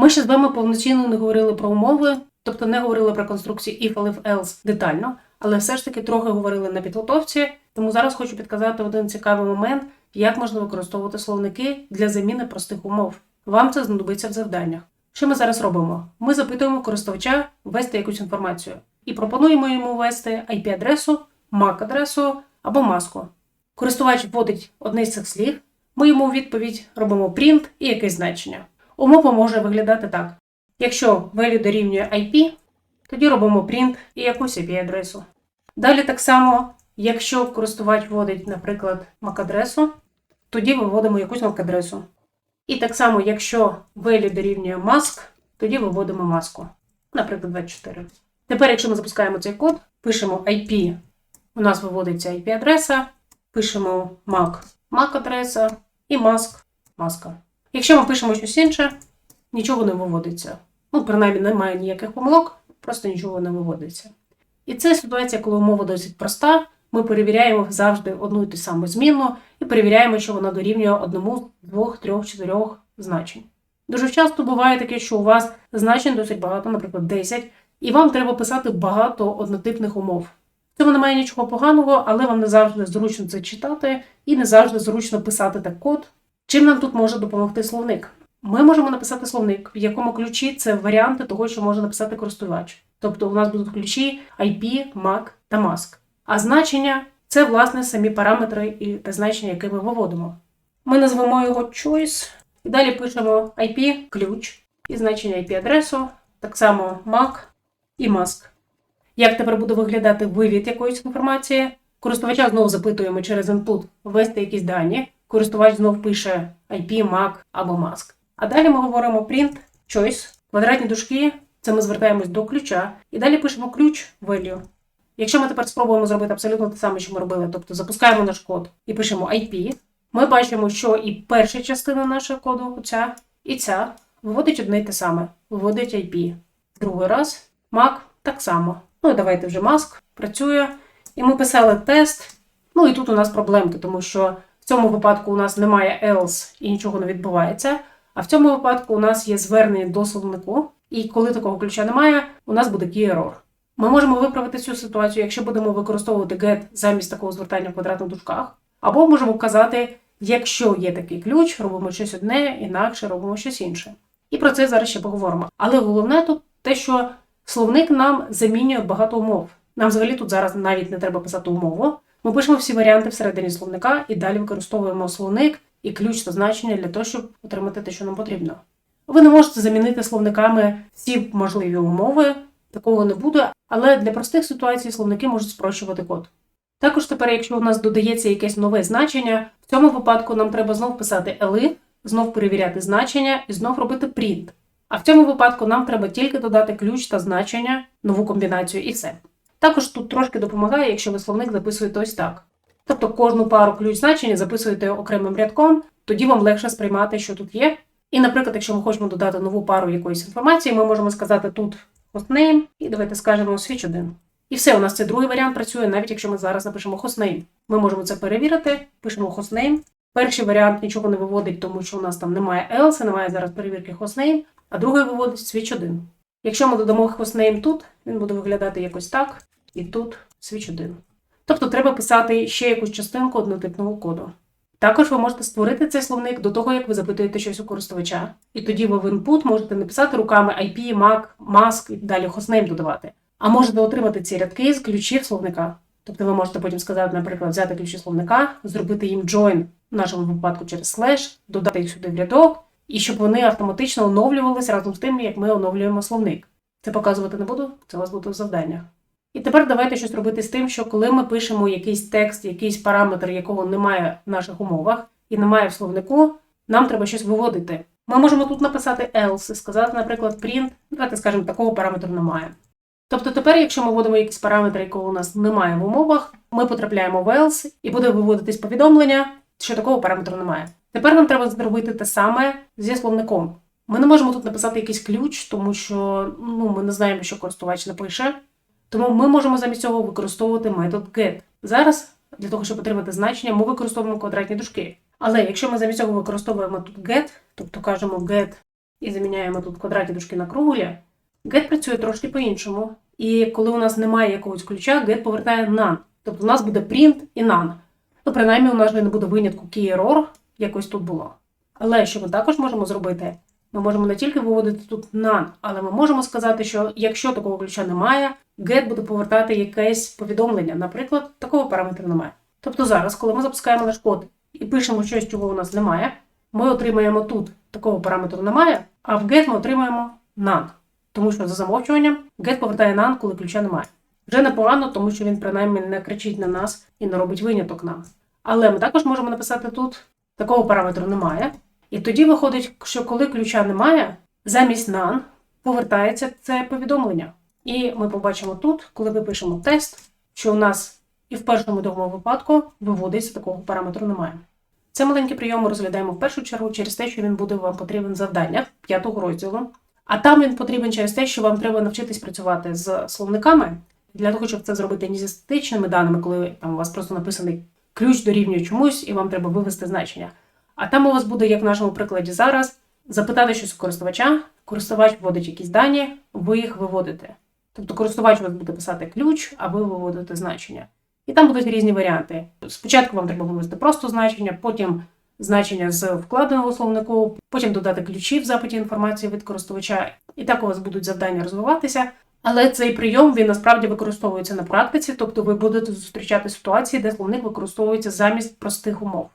Ми ще з вами повноцінно не говорили про умови, тобто не говорили про конструкції if, elif, else детально, але все ж таки трохи говорили на підготовці. Тому зараз хочу підказати один цікавий момент, як можна використовувати словники для заміни простих умов. Вам це знадобиться в завданнях. Що ми зараз робимо? Ми запитуємо користувача ввести якусь інформацію і пропонуємо йому ввести IP-адресу, MAC-адресу або маску. Користувач вводить одне з цих слів, ми йому у відповідь робимо print і якесь значення. Умова може виглядати так: якщо value дорівнює IP, тоді робимо print і якусь IP-адресу. Далі так само, якщо користувач вводить, наприклад, MAC-адресу, тоді виводимо якусь MAC-адресу. І так само, якщо value дорівнює mask, тоді виводимо маску, наприклад, 24. Тепер, якщо ми запускаємо цей код, пишемо IP, у нас виводиться IP-адреса, пишемо MAC, MAC-адреса і mask, маска. Якщо ми пишемо щось інше, нічого не виводиться. Ну, принаймні, немає ніяких помилок, просто нічого не виводиться. І це ситуація, коли умова досить проста. Ми перевіряємо завжди одну і ту саму змінну і перевіряємо, що вона дорівнює одному, двох, трьох, чотирьох значень. Дуже часто буває таке, що у вас значень досить багато, наприклад, 10, і вам треба писати багато однотипних умов. В цьому немає нічого поганого, але вам не завжди зручно це читати і не завжди зручно писати так код. Чим нам тут може допомогти словник? Ми можемо написати словник, в якому ключі це варіанти того, що може написати користувач. Тобто у нас будуть ключі IP, MAC та mask. А значення це, власне, самі параметри і та значення, які ми виводимо. Ми назвемо його choice, і далі пишемо IP, ключ і значення IP-адресу, так само MAC і mask. Як тепер буде виглядати вивід якоїсь інформації? Користувача знову запитуємо через input ввести якісь дані. Користувач знов пише IP, MAC або mask. А далі ми говоримо print, choice, квадратні дужки, це ми звертаємось до ключа, і далі пишемо ключ value. Якщо ми тепер спробуємо зробити абсолютно те саме, що ми робили, тобто запускаємо наш код і пишемо IP, ми бачимо, що і перша частина нашого коду, оця, і ця, виводить одне й те саме, виводить IP. Другий раз MAC так само. Ну і давайте вже маск працює. І ми писали тест. Ну і тут у нас проблемки, тому що в цьому випадку у нас немає else і нічого не відбувається. А в цьому випадку у нас є звернення до словнику, і коли такого ключа немає, у нас буде key error. Ми можемо виправити цю ситуацію, якщо будемо використовувати get замість такого звертання в квадратних дужках, або можемо вказати, якщо є такий ключ, робимо щось одне, інакше робимо щось інше. І про це зараз ще поговоримо. Але головне тут те, що словник нам замінює багато умов. Нам взагалі тут зараз навіть не треба писати умову. Ми пишемо всі варіанти всередині словника і далі використовуємо словник і ключ та значення для того, щоб отримати те, що нам потрібно. Ви не можете замінити словниками всі можливі умови, такого не буде, але для простих ситуацій словники можуть спрощувати код. Також тепер, якщо у нас додається якесь нове значення, в цьому випадку нам треба знов писати elif, знов перевіряти значення і знов робити print. А в цьому випадку нам треба тільки додати ключ та значення, нову комбінацію і все. Також тут трошки допомагає, якщо ви словник записуєте ось так. Тобто кожну пару ключ значення записуєте окремим рядком, тоді вам легше сприймати, що тут є. І, наприклад, якщо ми хочемо додати нову пару якоїсь інформації, ми можемо сказати тут hostname, і давайте скажемо switch 1. І все, у нас це другий варіант працює, навіть якщо ми зараз напишемо hostname. Ми можемо це перевірити, пишемо hostname. Перший варіант нічого не виводить, тому що у нас там немає else, немає зараз перевірки hostname, а другий виводить switch 1. Якщо ми додамо hostname тут, він буде виглядати якось так, і тут switch 1. Тобто треба писати ще якусь частинку однотипного коду. Також ви можете створити цей словник до того, як ви запитуєте щось у користувача. І тоді ви в input можете написати руками IP, MAC, mask і далі hostname додавати. А можете отримати ці рядки з ключів словника. Тобто ви можете потім сказати, наприклад, взяти ключі словника, зробити їм join в нашому випадку через слеш, додати їх сюди в рядок, і щоб вони автоматично оновлювалися разом з тим, як ми оновлюємо словник. Це показувати не буду, це у вас буде в завданнях. І тепер давайте щось робити з тим, що коли ми пишемо якийсь текст, якийсь параметр, якого немає в наших умовах і немає в словнику, нам треба щось виводити. Ми можемо тут написати else сказати, наприклад, print, давайте скажемо, такого параметру немає. Тобто тепер, якщо ми вводимо якийсь параметр, якого у нас немає в умовах, ми потрапляємо в else і буде виводитись повідомлення, що такого параметру немає. Тепер нам треба зробити те саме зі словником. Ми не можемо тут написати якийсь ключ, тому що ну, ми не знаємо, що користувач напише. Тому ми можемо замість цього використовувати метод get. Зараз для того, щоб отримати значення, ми використовуємо квадратні дужки. Але якщо ми замість цього використовуємо тут get, тобто кажемо get і заміняємо тут квадраті дужки на круглі, get працює трошки по-іншому. І коли у нас немає якогось ключа, get повертає none. Тобто у нас буде print і none. Ну, принаймні, у нас не буде винятку key error, якось тут було. Але що ми також можемо зробити? Ми можемо не тільки виводити тут none, але ми можемо сказати, що якщо такого ключа немає, get буде повертати якесь повідомлення. Наприклад, такого параметру немає. Тобто зараз, коли ми запускаємо наш код і пишемо щось, чого у нас немає, ми отримаємо тут такого параметру немає, а в get ми отримаємо none. Тому що за замовчуванням get повертає none, коли ключа немає. Вже непогано, тому що він принаймні не кричить на нас і не робить виняток нам. Але ми також можемо написати тут такого параметру немає. І тоді виходить, що коли ключа немає, замість none повертається це повідомлення. І ми побачимо тут, коли ми пишемо тест, що у нас і в першому і другому випадку виводиться такого параметру немає. Це маленький прийом ми розглядаємо в першу чергу через те, що він буде вам потрібен в завданнях п'ятого розділу. А там він потрібен через те, що вам треба навчитись працювати з словниками для того, щоб це зробити не зі статичними даними, коли там у вас просто написаний ключ дорівнює чомусь, і вам треба вивести значення. А там у вас буде, як в нашому прикладі зараз, запитати щось у користувача, користувач вводить якісь дані, ви їх виводите. Тобто користувач вас буде писати ключ, а ви виводите значення. І там будуть різні варіанти. Спочатку вам треба вивести просто значення, потім значення з вкладеного словнику, потім додати ключі в запиті інформації від користувача. І так у вас будуть завдання розвиватися. Але цей прийом він насправді використовується на практиці, тобто ви будете зустрічати ситуації, де словник використовується замість простих умов.